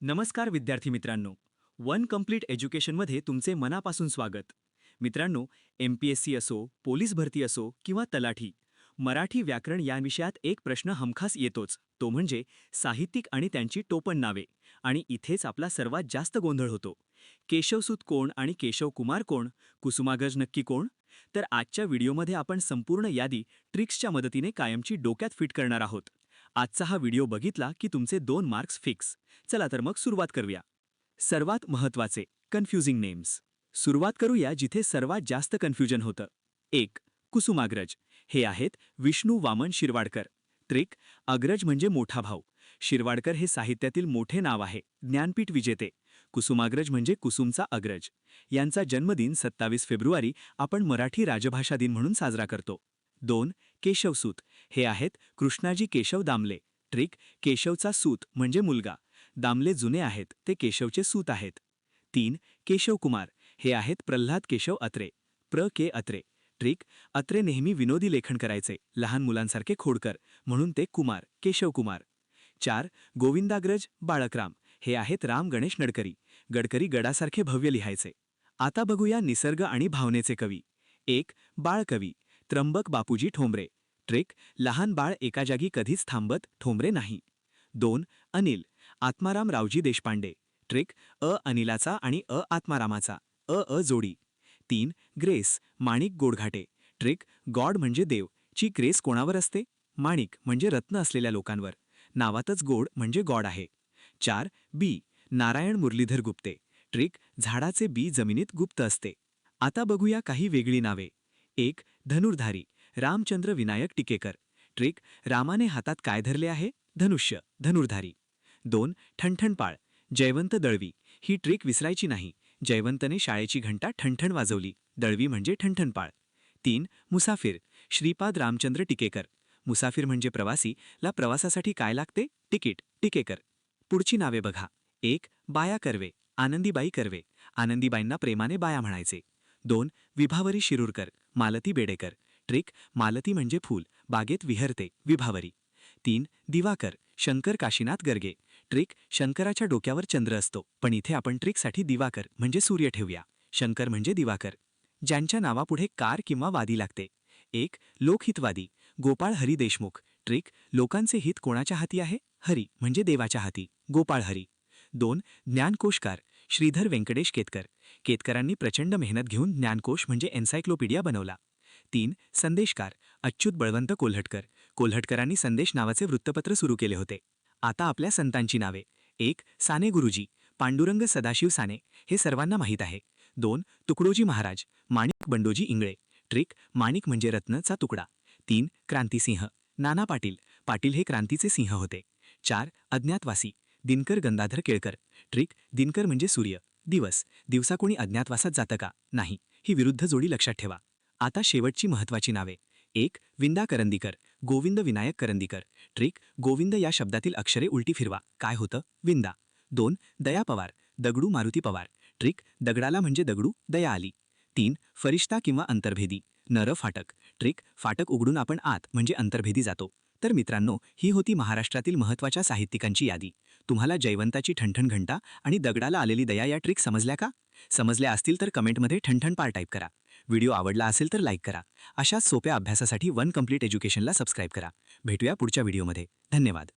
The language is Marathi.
नमस्कार विद्यार्थी मित्रांनो. वन कंप्लीट एज्युकेशनमध्ये तुमचे मनापासून स्वागत. मित्रांनो एम पी एस सी असो पोलीस भरती असो किंवा तलाठी मराठी व्याकरण या विषयात एक प्रश्न हमखास येतोच. तो म्हणजे साहित्यिक आणि त्यांची टोपण नावे. आणि इथेच आपला सर्वात जास्त गोंधळ होतो. केशवसूत कोण आणि केशव कुमार कोण? कुसुमाग्रज नक्की कोण? तर आजच्या व्हिडिओमध्ये आपण संपूर्ण यादी ट्रिक्सच्या मदतीने कायमची डोक्यात फिट करणार आहोत. आजचा हा व्हिडिओ बघितला की तुमचे दोन मार्क्स फिक्स. चला तर मग सुरुवात करूया. सर्वात महत्त्वाचे कन्फ्युजिंग नेम्स. सुरुवात करूया जिथे सर्वात जास्त कन्फ्युजन होतं. एक कुसुमाग्रज. हे आहेत विष्णू वामन शिरवाडकर. त्रिक अग्रज म्हणजे मोठा भाऊ. शिरवाडकर हे साहित्यातील मोठे नाव आहे. ज्ञानपीठ विजेते. कुसुमाग्रज म्हणजे कुसुमचा अग्रज. यांचा जन्मदिन सत्तावीस फेब्रुवारी आपण मराठी राजभाषा दिन म्हणून साजरा करतो. दोन केशवसूत हे आहेत कृष्णाजी केशव दामले. ट्रिक केशवचा सूत म्हणजे मुलगा. दामले जुने आहेत ते केशवचे सूत आहेत. तीन केशवकुमार हे आहेत प्रल्हाद केशव अत्रे. प्र. के. अत्रे. ट्रिक अत्रे नेहमी विनोदी लेखन करायचे. लहान मुलांसारखे खोडकर. म्हणून ते कुमार केशवकुमार चार गोविंदाग्रज बाळकराम. हे आहेत राम गणेश नडकरी. गडकरी गडासारखे भव्य लिहायचे. आता बघूया निसर्ग आणि भावनेचे कवी. एक बाळकवी. त्र्यंबक बापूजी ठोंबरे. ट्रिक लहान बाळ एका जागी कधीच थांबत ठोंबरे नाही. दोन अनिल आत्माराम रावजी देशपांडे. ट्रिक अ अनिलाचा आणि अ आत्मारामाचा. अ अ जोडी. तीन Grace Manik Godghate. Trick god म्हणजे देव. ची ग्रेस कोणावर असते? माणिक म्हणजे रत्न असलेल्या लोकांवर. नावातच गोड म्हणजे गॉड आहे. चार बी नारायण मुरलीधर गुप्ते. ट्रिक झाडाचे बी जमिनीत गुप्त असते. आता बघूया काही वेगळी नावे. एक धनुर्धारी रामचंद्र विनायक टिकेकर. ट्रिक रामाने हातात काय धरले आहे? धनुष्य धनुर्धारी. दोन ठणठणपाळ जयवंत दळवी. ही ट्रिक विसरायची नाही. जयवंतने शाळेची घंटा ठणठण वाजवली. दळवी म्हणजे ठणठणपाळ. तीन मुसाफिर श्रीपाद रामचंद्र टिकेकर. मुसाफिर म्हणजे प्रवासी. ला प्रवासासाठी काय लागते? तिकीट टिकेकर. पुढची नावे बघा. एक बाया कर्वे आनंदीबाई कर्वे. आनंदीबाईंना प्रेमाने बाया म्हणायचे. दोन विभावरी शिरूरकर. मालती बेडेकर. ट्रिक मालती म्हणजे फूल बागेत विहरते विभावरी. तीन दिवाकर शंकर काशीनाथ गर्गे. ट्रिक शंकराच्या डोक्यावर चंद्र असतो पण इथे आपण ट्रिकसाठी दिवाकर म्हणजे सूर्य ठेवूया. शंकर म्हणजे दिवाकर. ज्यांच्या नावापुढे कार किंवा वादी लागते. एक लोकहितवादी गोपाळ हरी देशमुख. ट्रिक लोकांचे हित कोणाच्या हाती आहे? हरी म्हणजे देवाच्या हाती गोपाळ हरी. दोन ज्ञानकोशकार श्रीधर व्यंकटेश केतकर. केतकरांनी प्रचंड मेहनत घेऊन ज्ञानकोश म्हणजे एन्सायक्लोपीडिया बनवला. तीन संदेशकार अच्युत बळवंत कोल्हटकर. कोल्हटकरांनी संदेश नावाचे वृत्तपत्र सुरू केले होते. आता आपल्या संतांची नावे. एक साने गुरुजी. पांडुरंग सदाशिव साने. हे सर्वांना माहीत आहे. दोन तुकडोजी महाराज. माणिक बंडोजी इंगळे. ट्रिक माणिक म्हणजे रत्नचा तुकडा. तीन क्रांतिसिंह नाना पाटील. पाटील हे क्रांतीचे सिंह होते. चार अज्ञातवासी. दिनकर गंगाधर केळकर. ट्रिक दिनकर म्हणजे सूर्य. दिवस दिवसा कोणी अज्ञातवासात जातं का? नाही ही विरुद्ध जोडी लक्षात ठेवा. आता शेवटची महत्वाची नावे. एक विंदा करंदीकर गोविंद विनायक करंदीकर. ट्रिक गोविंद या शब्दातील अक्षरे उलटी फिरवा. काय होतं? विंदा. दोन दया पवार दगडू मारुती पवार. ट्रिक दगडाला म्हणजे दगडू दया आली. तीन फरिश्ता किंवा अंतर्भेदी नर फाटक. ट्रिक फाटक उघडून आपण आत म्हणजे अंतर्भेदी जातो. तर मित्रांनो ही होती महाराष्ट्रातील महत्त्वाच्या साहित्यिकांची यादी. तुम्हाला जयवंताची ठणठण घंटा आणि दगडाला आलेली दया या ट्रिक समजल्या का? समजल्या असतील तर कमेंटमध्ये ठणठण पार टाईप करा. व्हिडिओ आवडला असेल तर लाईक करा. अशाच सोप्या अभ्यासासाठी वन कंप्लीट एज्युकेशनला सबस्क्राईब करा. भेटूया पुढच्या व्हिडिओमध्ये. धन्यवाद.